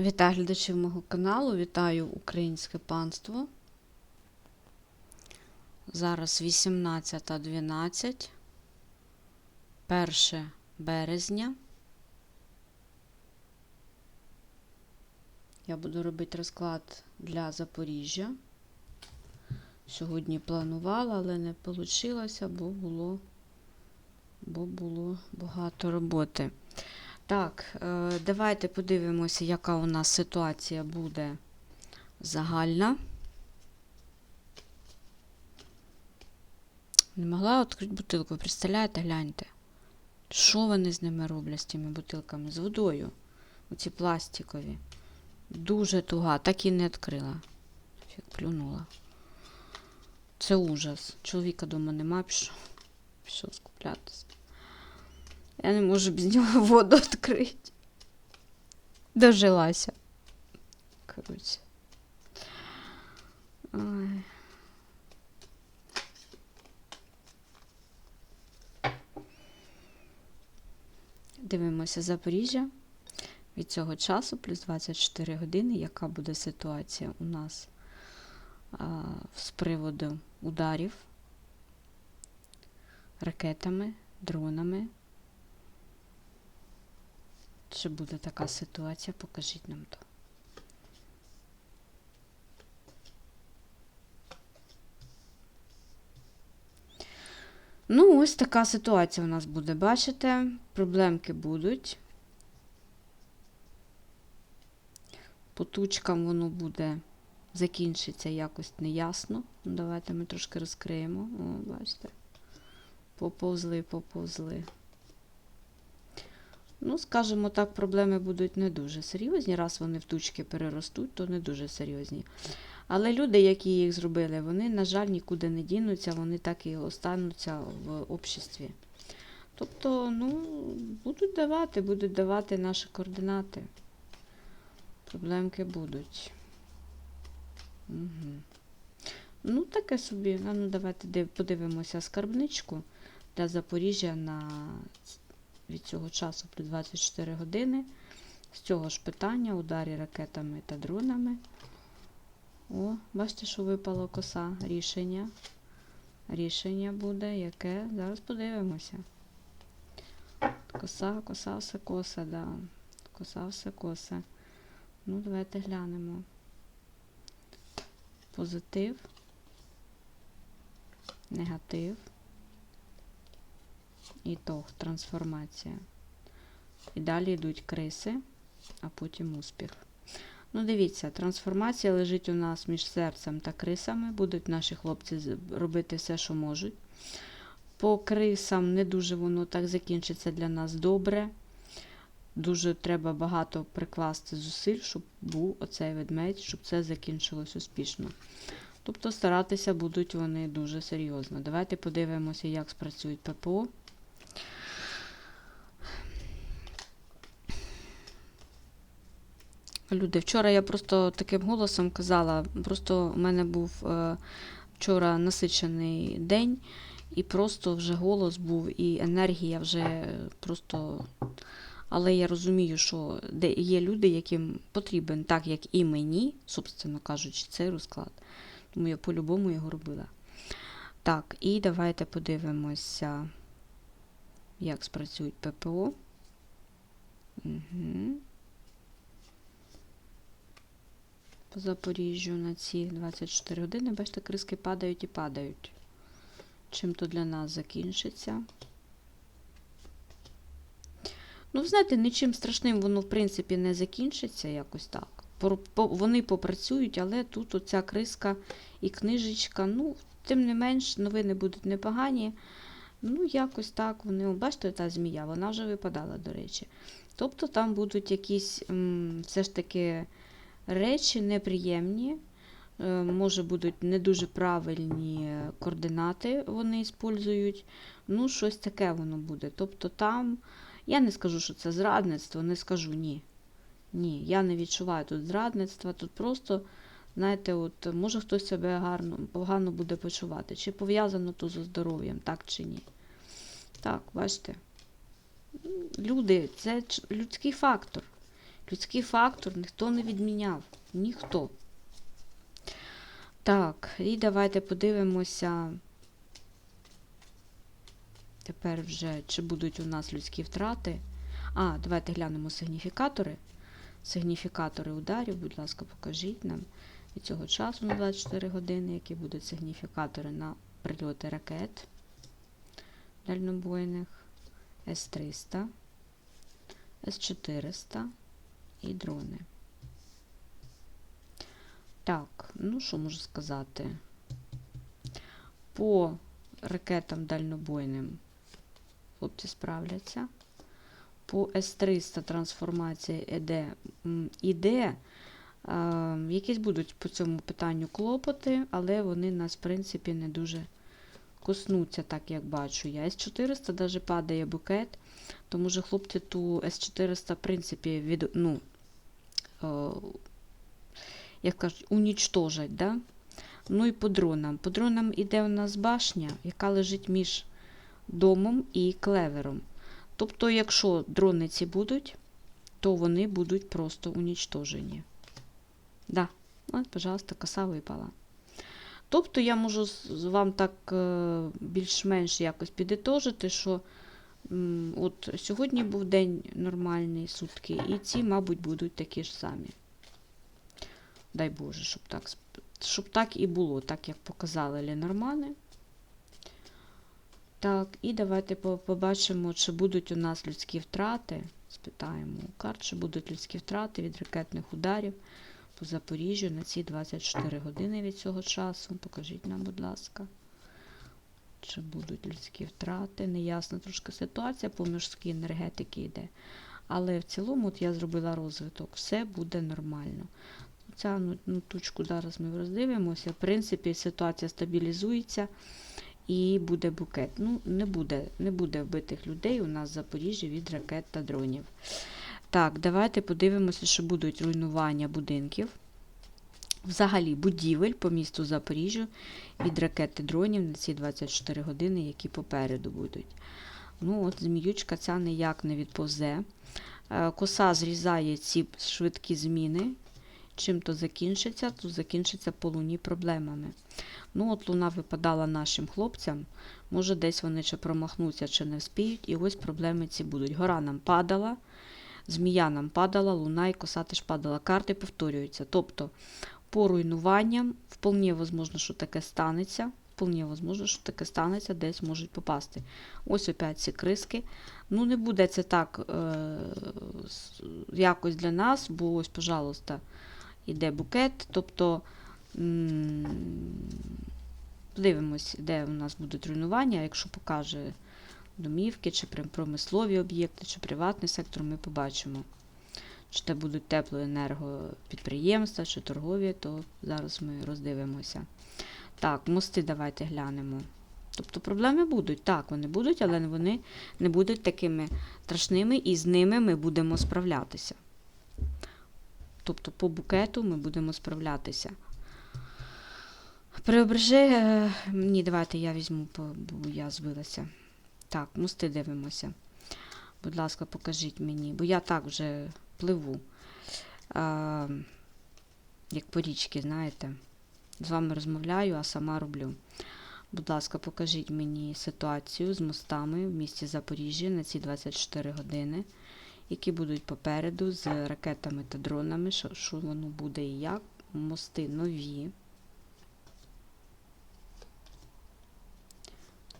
Вітаю глядачів мого каналу, вітаю українське панство. Зараз 18.12, 1 березня. Я буду робити розклад для Запоріжжя. Сьогодні планувала, але не вийшло, бо було, бо було багато роботи. Так, е, давайте подивимося, яка у нас ситуація буде загальна. Не могла відкрити бутилку. Представляєте, гляньте. Що вони з ними роблять з тими бутилками? З водою. Оці пластикові. Дуже туга, так і не відкрила. Як плюнула. Це ужас. Чоловіка вдома нема, пішов. Пішов скуплятися. Я не можу без нього воду відкрити. Дожилася. Коротше. Ой. Дивимося Запоріжжя. Від цього часу плюс 24 години. Яка буде ситуація у нас а, з приводу ударів ракетами, дронами? Чи буде така ситуація? Покажіть нам то. Ну, ось така ситуація у нас буде. Бачите, проблемки будуть. По тучкам воно буде закінчиться якось неясно. Давайте ми трошки розкриємо. О, бачите. Поповзли, поповзли. Ну, скажімо так, проблеми будуть не дуже серйозні. Раз вони в тучки переростуть, то не дуже серйозні. Але люди, які їх зробили, вони, на жаль, нікуди не дінуться, вони так і остануться в обществі. Тобто, ну, будуть давати, будуть давати наші координати. Проблемки будуть. Угу. Ну, таке собі. Ну, давайте подивимося скарбничку для Запоріжжя на від цього часу плюс 24 години. З цього ж питання, ударі ракетами та дронами. О, бачите, що випала коса. Рішення. Рішення буде яке? Зараз подивимося. Коса, коса, все коса, да. Коса, все коса. Ну, давайте глянемо. Позитив. Негатив. Ітог, трансформація. І далі йдуть криси, а потім успіх. Ну, дивіться, трансформація лежить у нас між серцем та крисами. Будуть наші хлопці робити все, що можуть. По крисам не дуже воно так закінчиться для нас добре. Дуже треба багато прикласти зусиль, щоб був оцей ведмедь, щоб це закінчилось успішно. Тобто старатися будуть вони дуже серйозно. Давайте подивимося, як спрацюють ППО. Люди, вчора я просто таким голосом казала, просто у мене був е, вчора насичений день, і просто вже голос був, і енергія вже просто. Але я розумію, що є люди, яким потрібен, так як і мені, собственно кажучи, цей розклад. Тому я по-любому його робила. Так, і давайте подивимося, як спрацюють ППО. Угу. По Запоріжжю на ці 24 години, бачите, криски падають і падають. Чим то для нас закінчиться. Ну, знаєте, нічим страшним воно, в принципі, не закінчиться якось так. Вони попрацюють, але тут оця криска і книжечка, ну, тим не менш, новини будуть непогані. Ну, якось так вони, бачите, та змія, вона вже випадала, до речі. Тобто там будуть якісь все ж таки речі неприємні, е, може будуть не дуже правильні координати вони іспользують. Ну, щось таке воно буде. Тобто там, я не скажу, що це зрадництво, не скажу ні. Ні, я не відчуваю тут зрадництва, тут просто, знаєте, от може хтось себе гарно, погано буде почувати. Чи пов'язано то зі здоров'ям, так чи ні. Так, бачите. Люди, це людський фактор. Людський фактор ніхто не відміняв. Ніхто. Так, і давайте подивимося. Тепер вже, чи будуть у нас людські втрати. А, давайте глянемо сигніфікатори. Сигніфікатори ударів, будь ласка, покажіть нам від цього часу на 24 години, які будуть сигніфікатори на прильоти ракет дальнобойних, С-300, С-400 і дрони. Так, ну що можу сказати? По ракетам дальнобойним хлопці справляться. По С-300 трансформація іде, іде. Якісь будуть по цьому питанню клопоти, але вони нас, в принципі, не дуже коснуться, так як бачу я. С-400 навіть падає букет, тому що хлопці ту С-400, в принципі, від, ну, як кажуть, унічтожать. Да? Ну і по дронам. По дронам іде у нас башня, яка лежить між домом і клевером. Тобто, якщо дрони ці будуть, то вони будуть просто унічтожені. Да, от, пожалуйста, коса випала. Тобто я можу вам так е, більш-менш якось підітожити, що от сьогодні був день нормальний, сутки, і ці, мабуть, будуть такі ж самі. Дай Боже, щоб так, щоб так і було, так як показали Ленормани. Так, і давайте побачимо, чи будуть у нас людські втрати. Спитаємо у карт, чи будуть людські втрати від ракетних ударів по Запоріжжю на ці 24 години від цього часу. Покажіть нам, будь ласка. Чи будуть людські втрати? Неясна трошки ситуація по морській енергетики йде. Але в цілому от я зробила розвиток. Все буде нормально. Ця ну, ну, тучку зараз ми роздивимося. В принципі, ситуація стабілізується і буде букет. Ну, не буде, не буде вбитих людей у нас в Запоріжжі від ракет та дронів. Так, давайте подивимося, що будуть руйнування будинків. Взагалі, будівель по місту Запоріжжя від ракет-дронів на ці 24 години, які попереду будуть. Ну, от зміючка ця ніяк не відповзе. Е, Коса зрізає ці швидкі зміни. Чим то закінчиться, то закінчиться по луні проблемами. Ну, от луна випадала нашим хлопцям. Може, десь вони чи промахнуться, чи не вспіють, і ось проблеми ці будуть. Гора нам падала, змія нам падала, луна і коса теж падала. Карти повторюються. Тобто, по руйнуванням, вполне возможно, що таке станеться. Вполне возможно, що таке станеться, десь можуть попасти. Ось опять ці криски. Ну, не буде це так е- якось для нас, бо ось, пожалуйста, іде букет. Тобто, подивимось, де у нас будуть руйнування. Якщо покаже домівки, чи промислові об'єкти, чи приватний сектор, ми побачимо. Чи це будуть теплоенергопідприємства, чи торгові, то зараз ми роздивимося. Так, мости давайте глянемо. Тобто проблеми будуть, так, вони будуть, але вони не будуть такими страшними, і з ними ми будемо справлятися. Тобто по букету ми будемо справлятися. Преображи. е, Ні, давайте я візьму, бо я збилася. Так, мости дивимося. Будь ласка, покажіть мені, бо я так вже пливу. А, як по річці, знаєте. З вами розмовляю, а сама роблю. Будь ласка, покажіть мені ситуацію з мостами в місті Запоріжжя на ці 24 години, які будуть попереду з ракетами та дронами, що, що воно буде і як. Мости нові.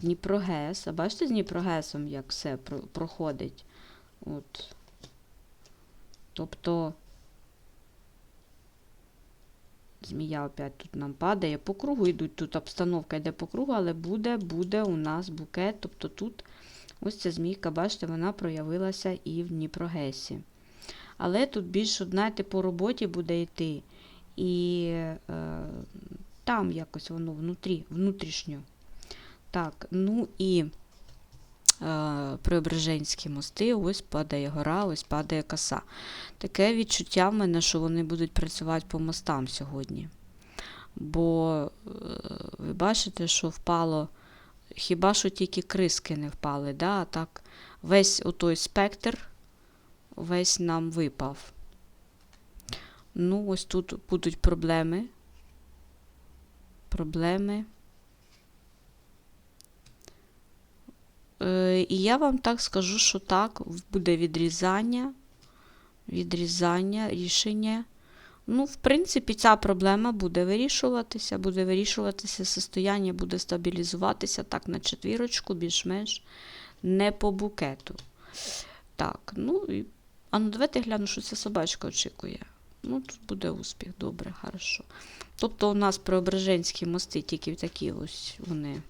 Дніпрогес. А бачите з Дніпрогесом, як все проходить? От. Тобто. Змія опять тут нам падає. По кругу йдуть, тут обстановка йде по кругу, але буде, буде у нас букет. Тобто тут ось ця змійка, бачите, вона проявилася і в Дніпрогесі. Але тут більше, знаєте, по роботі буде йти. І е, там якось воно внутрі, внутрішньо. Так, ну і Преображенські мости, ось падає гора, ось падає коса. Таке відчуття в мене, що вони будуть працювати по мостам сьогодні. Бо е, ви бачите, що впало, хіба що тільки криски не впали, да? а так весь отой спектр весь нам випав. Ну, ось тут будуть проблеми. Проблеми. І я вам так скажу, що так, буде відрізання, відрізання, рішення. Ну, в принципі, ця проблема буде вирішуватися, буде вирішуватися, состояння буде стабілізуватися так на четвірочку, більш-менш не по букету. Так, ну і. А ну давайте гляну, що ця собачка очікує. Ну, тут буде успіх, добре, хорошо. Тобто у нас Преображенські мости тільки такі ось вони.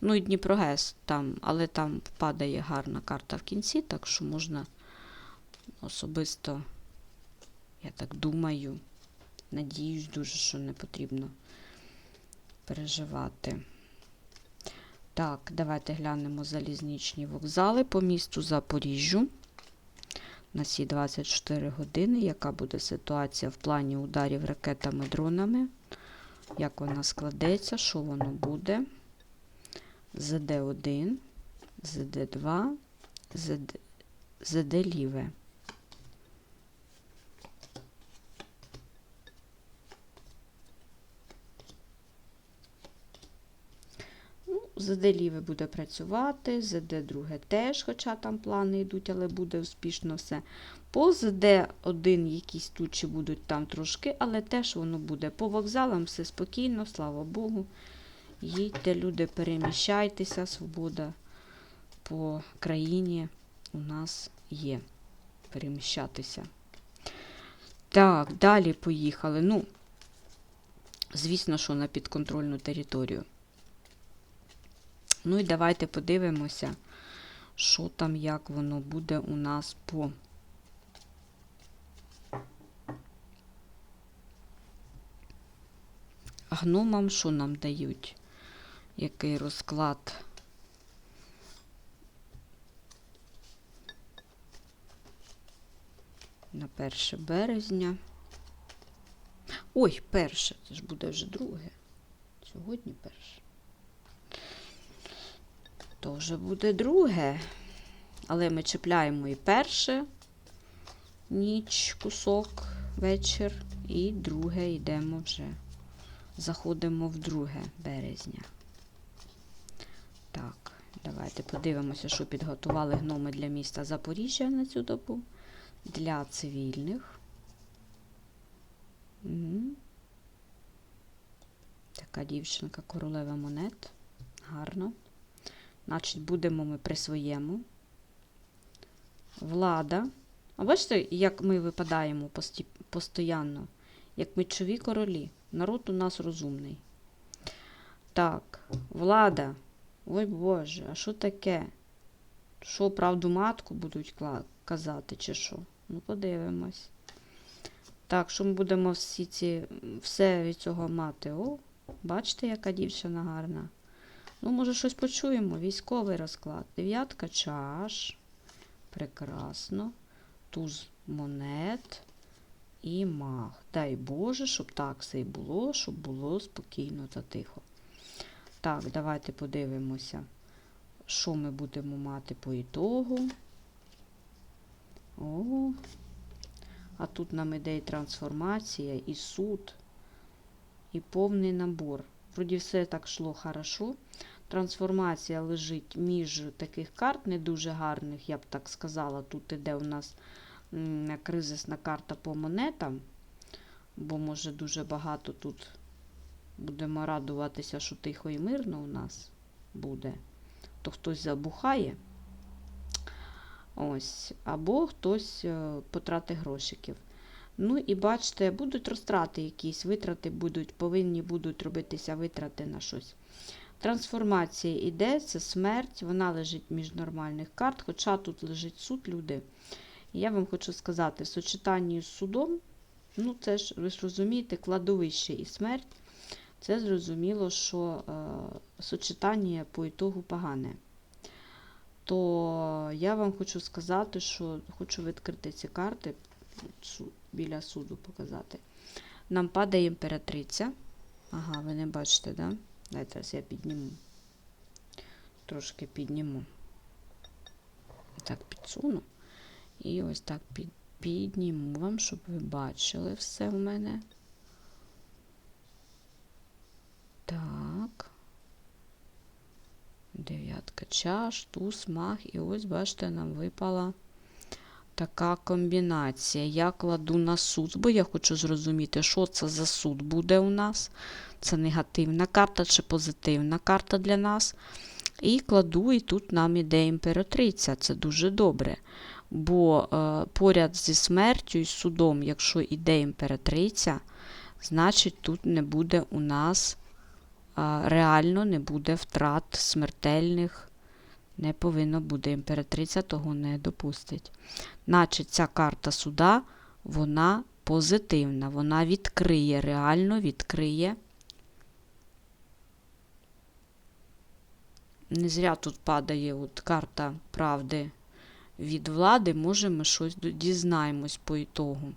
Ну і Дніпрогес там, але там падає гарна карта в кінці, так що можна особисто, я так думаю, надіюсь дуже, що не потрібно переживати. Так, давайте глянемо залізничні вокзали по місту Запоріжжю. На ці 24 години, яка буде ситуація в плані ударів ракетами, дронами, як вона складеться, що воно буде. ЗД1, ЗД2, ЗД, ЗД ліве. Ну, ЗД ліве буде працювати, ЗД друге теж, хоча там плани йдуть, але буде успішно все. По ЗД1 якісь тучі будуть там трошки, але теж воно буде. По вокзалам все спокійно, слава Богу. Їдьте, люди, переміщайтеся, свобода по країні у нас є. Переміщатися. Так, далі поїхали. Ну, звісно, що на підконтрольну територію. Ну і давайте подивимося, що там, як воно буде у нас по. Гномам, що нам дають? Який розклад? На 1 березня. Ой, перше, це ж буде вже друге. Сьогодні перше. То вже буде друге. Але ми чіпляємо і перше ніч, кусок, вечір, і друге йдемо вже. Заходимо в 2 березня. Так, давайте подивимося, що підготували гноми для міста Запоріжжя на цю добу. Для цивільних. Угу. Така дівчинка королева монет. Гарно. Значить, будемо ми при своєму. Влада. А бачите, як ми випадаємо постоянно, як мечові королі. Народ у нас розумний. Так, влада. Ой Боже, а що таке? Що, правду матку будуть казати, чи що? Ну, подивимось. Так, що ми будемо всі ці, все від цього мати? О, бачите, яка дівчина гарна. Ну, може, щось почуємо. Військовий розклад. Дев'ятка чаш. Прекрасно. Туз монет і маг. Дай Боже, щоб так все і було, щоб було спокійно та тихо. Так, давайте подивимося, що ми будемо мати по ітогу. О, а тут нам іде і трансформація, і суд, і повний набор. Вроді все так йшло хорошо. Трансформація лежить між таких карт, не дуже гарних, я б так сказала. Тут іде у нас кризисна карта по монетам, бо може дуже багато тут будемо радуватися, що тихо і мирно у нас буде. То хтось забухає. Ось, або хтось е, потратить грошиків. Ну і бачите, будуть розтрати якісь, витрати будуть, повинні будуть робитися витрати на щось. Трансформація іде, це смерть, вона лежить між нормальних карт, хоча тут лежить суд, люди. Я вам хочу сказати, в сочетанні з судом, ну це ж, ви ж розумієте, кладовище і смерть, це зрозуміло, що е, сочетання по ітогу погане. То я вам хочу сказати, що хочу відкрити ці карти біля суду показати. Нам падає імператриця. Ага, ви не бачите, да? Дайте я підніму. Трошки підніму. Так, підсуну. І ось так під, підніму вам, щоб ви бачили все в мене. Так. Дев'ятка чаш, туз, мах. І ось, бачите, нам випала така комбінація. Я кладу на суд, бо я хочу зрозуміти, що це за суд буде у нас. Це негативна карта чи позитивна карта для нас. І кладу, і тут нам іде імператриця. Це дуже добре. Бо е, поряд зі смертю і судом, якщо іде імператриця, значить тут не буде у нас реально не буде втрат смертельних. Не повинно буде. Імператриця того не допустить. Значить, ця карта суда, вона позитивна, вона відкриє, реально відкриє. Не зря тут падає от карта правди від влади, може ми щось дізнаємось по ітогу.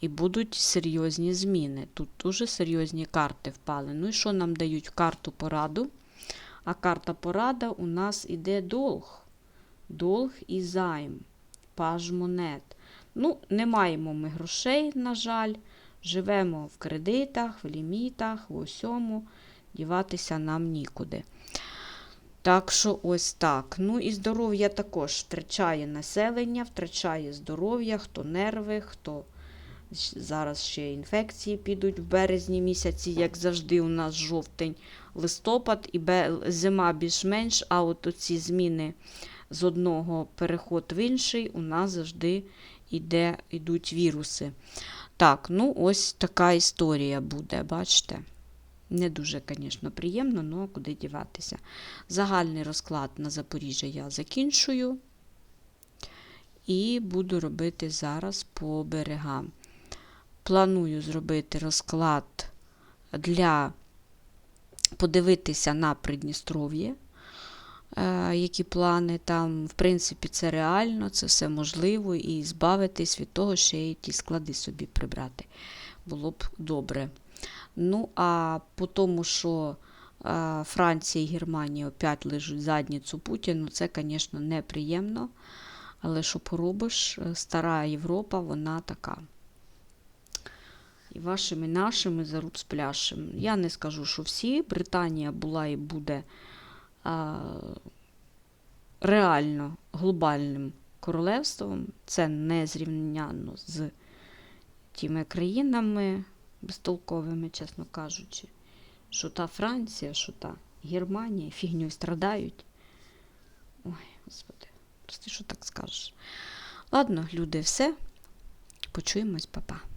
І будуть серйозні зміни. Тут дуже серйозні карти впали. Ну і що нам дають карту пораду? А карта порада у нас іде долг. Долг і займ. Паж монет. Ну, не маємо ми грошей, на жаль. Живемо в кредитах, в лімітах, в усьому. Діватися нам нікуди. Так що ось так. Ну і здоров'я також втрачає населення, втрачає здоров'я, хто нерви, хто зараз ще інфекції підуть в березні місяці, як завжди, у нас жовтень, листопад і зима більш-менш, а от оці зміни з одного переход в інший, у нас завжди іде, йдуть віруси. Так, ну ось така історія буде, бачите? Не дуже, звісно, приємно, але куди діватися. Загальний розклад на Запоріжжя я закінчую. І буду робити зараз по берегам. Планую зробити розклад для подивитися на Придністров'я, е, які плани там, в принципі, це реально, це все можливо, і збавитись від того, ще й ті склади собі прибрати. Було б добре. Ну, а по тому, що е, Франція і Германія опять лежать задницю Путіну, це, звісно, неприємно. Але що поробиш, е, стара Європа, вона така. І вашими, нашими заруб з пляшем. Я не скажу, що всі. Британія була і буде а, реально глобальним королевством. Це не зрівняно з тими країнами безтолковими, чесно кажучи. Що та Франція, що та Германія фігньою страдають. Ой, господи, прости, що так скажеш. Ладно, люди, все. Почуємось, папа.